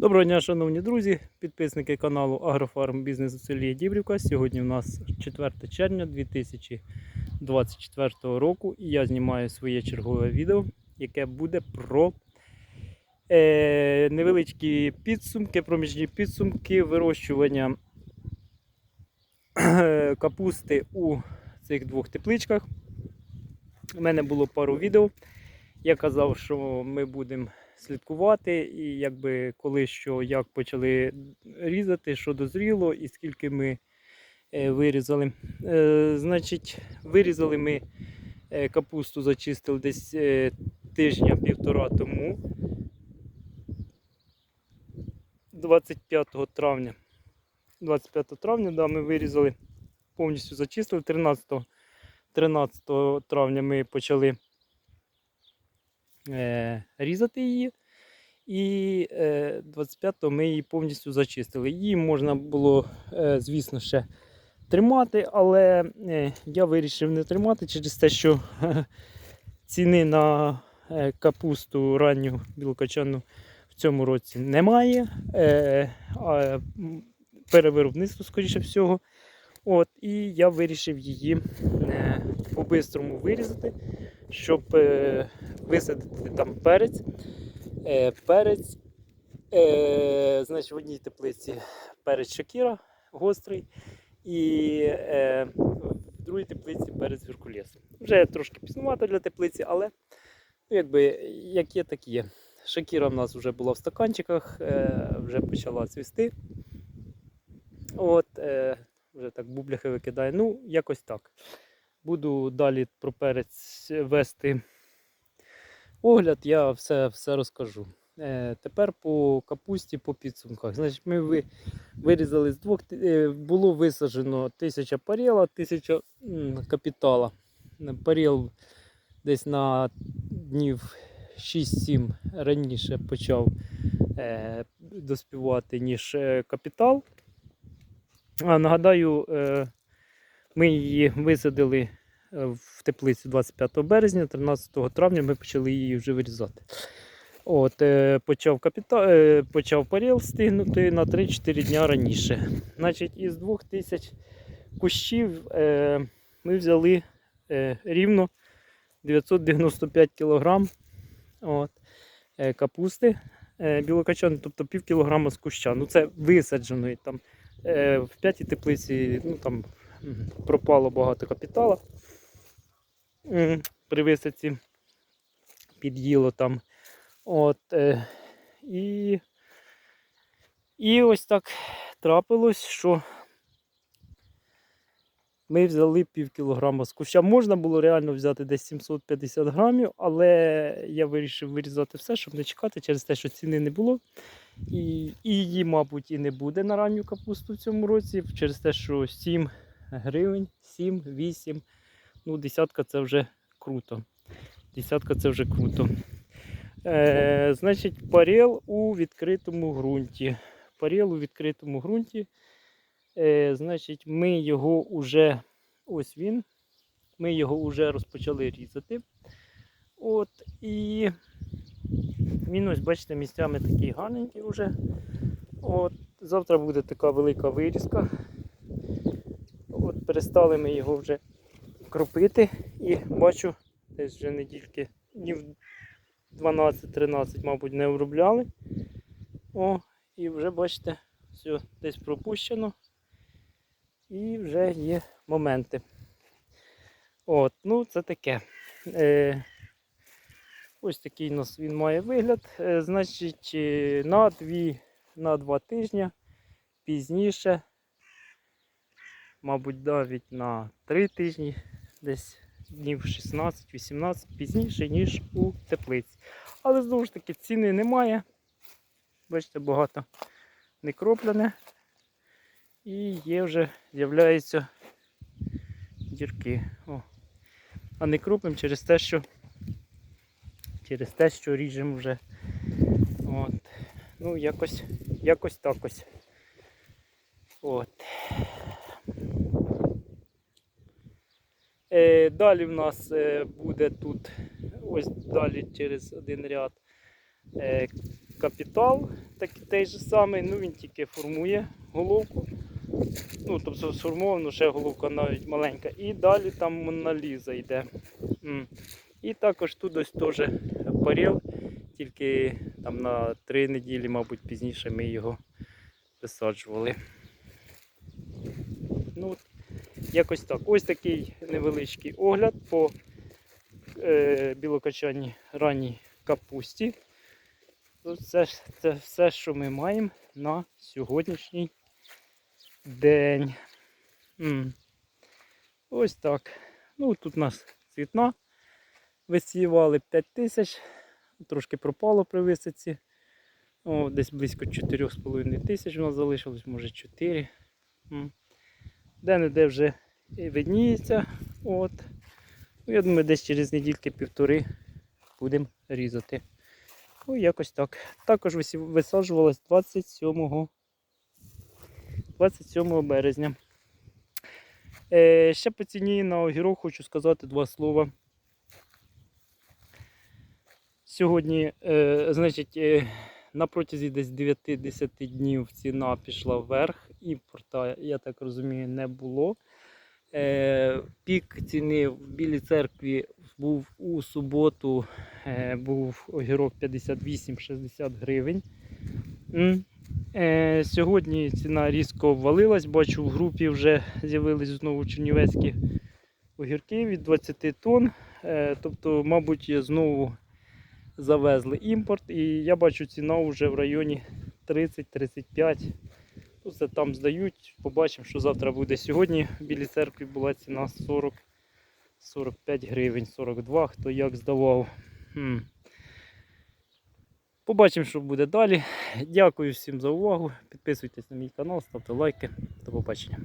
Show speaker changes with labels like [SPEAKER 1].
[SPEAKER 1] Доброго дня, шановні друзі, підписники каналу Агрофарм Бізнес у селі Дібрівка. Сьогодні у нас 4 червня 2024 року і я знімаю своє чергове відео, яке буде про е, невеличкі підсумки, проміжні підсумки вирощування е, капусти у цих двох тепличках. У мене було пару відео. Я казав, що ми будемо слідкувати, і якби коли що, як почали різати, що дозріло, і скільки ми е, вирізали. Е, значить, вирізали ми е, капусту, зачистили десь тижня-півтора тому. 25 травня. 25 травня да, ми вирізали, повністю зачистили. 13, 13 травня ми почали е, різати її. І е, 25-го ми її повністю зачистили. Її можна було, е, звісно, ще тримати, але е, я вирішив не тримати через те, що ціни на е, капусту ранню білокачану в цьому році немає. Е, а перевиробництво, скоріше всього. От, і я вирішив її е, по-бистрому вирізати, щоб е, висадити там перець. Е, перець, е, значить, в одній теплиці перець Шакіра гострий, і в другій теплиці перець Геркулес. Вже трошки піснувато для теплиці, але ну, якби, як є, так є. Шакіра в нас вже була в стаканчиках, вже почала цвісти. От, вже так бубляхи викидає. Ну, якось так. Буду далі про перець вести огляд, я все, все розкажу. Е, тепер по капусті, по підсумках. Значить, ми ви, вирізали з двох, е, було висаджено 1000 паріла, 1000 капітала. Паріл десь на днів 6-7 раніше почав е, доспівати, ніж капітал. А, нагадаю, ми її висадили в теплиці 25 березня, 13 травня ми почали її вже вирізати. От, е, почав, капіта... е, почав паріл стигнути на 3-4 дня раніше. Значить, із 2000 кущів е, ми взяли е, рівно 995 кг от, е, капусти е, білокачаної, тобто пів кілограма з куща. Ну, це висадженої там. Е, в п'ятій теплиці ну, там, пропало багато капітала при висадці, під'їло там. От, е, і, і ось так трапилось, що ми взяли пів кілограма з куща. Можна було реально взяти десь 750 грамів, але я вирішив вирізати все, щоб не чекати через те, що ціни не було. І, і її, мабуть, і не буде на ранню капусту в цьому році, через те, що 7 гривень, 7, 8. Ну, десятка це вже круто. Десятка це вже круто. Е, значить, парел у відкритому ґрунті. Парел у відкритому ґрунті. Е, значить, ми його вже, ось він, ми його вже розпочали різати. От, і він ось, бачите, місцями такий гарненький вже. От, завтра буде така велика вирізка. От, перестали ми його вже кропити і бачу, десь вже недільки днів 12-13, мабуть, не обробляли. О, і вже бачите, все десь пропущено. І вже є моменти. От, ну це таке. Е, ось такий у нас він має вигляд. Е, значить, е, на, дві, на два тижні пізніше, мабуть, навіть на три тижні, десь днів 16-18 пізніше, ніж у теплиці. Але знову ж таки ціни немає. Бачите, багато не кроплене. І є вже з'являються дірки. О. А не кропимо через те, що через те, що ріжемо вже. От. Ну, якось, якось так ось. От. Е, далі в нас е, буде тут, ось далі через один ряд е, капітал, так, той же самий, ну він тільки формує головку. Ну, тобто сформовано ще головка навіть маленька. І далі там Моналіза йде. І також тут ось теж паріл, тільки там на три неділі, мабуть, пізніше ми його висаджували. Ну, якось так. Ось такий невеличкий огляд по е, білокачаній ранній капусті. Це, це все, що ми маємо на сьогоднішній день. М. Ось так. Ну, тут у нас цвітна. Висівали 5 тисяч, трошки пропало при висадці. О, десь близько 4,5 тисяч у нас залишилось, може 4. М. Де-не-де вже видніється. От. Ну, я думаю, десь через недільки півтори будемо різати. Ну, якось так. Також висаджувалось 27, 27 березня. Е, ще по ціні на огірок хочу сказати два слова. Сьогодні, е, значить, е, на протязі десь 9-10 днів ціна пішла вверх, імпорта, я так розумію, не було. Е, пік ціни в Білій церкві був у суботу, е, був огірок 58-60 гривень. Е, сьогодні ціна різко обвалилась, бачу в групі вже з'явились знову чернівецькі огірки від 20 тонн. Тобто, мабуть, знову завезли імпорт, і я бачу ціна вже в районі 30-35. Це там здають. Побачимо, що завтра буде. Сьогодні в Білій церкві була ціна 40 45 гривень, 42, хто як здавав. Хм. Побачимо, що буде далі. Дякую всім за увагу. Підписуйтесь на мій канал, ставте лайки. До побачення.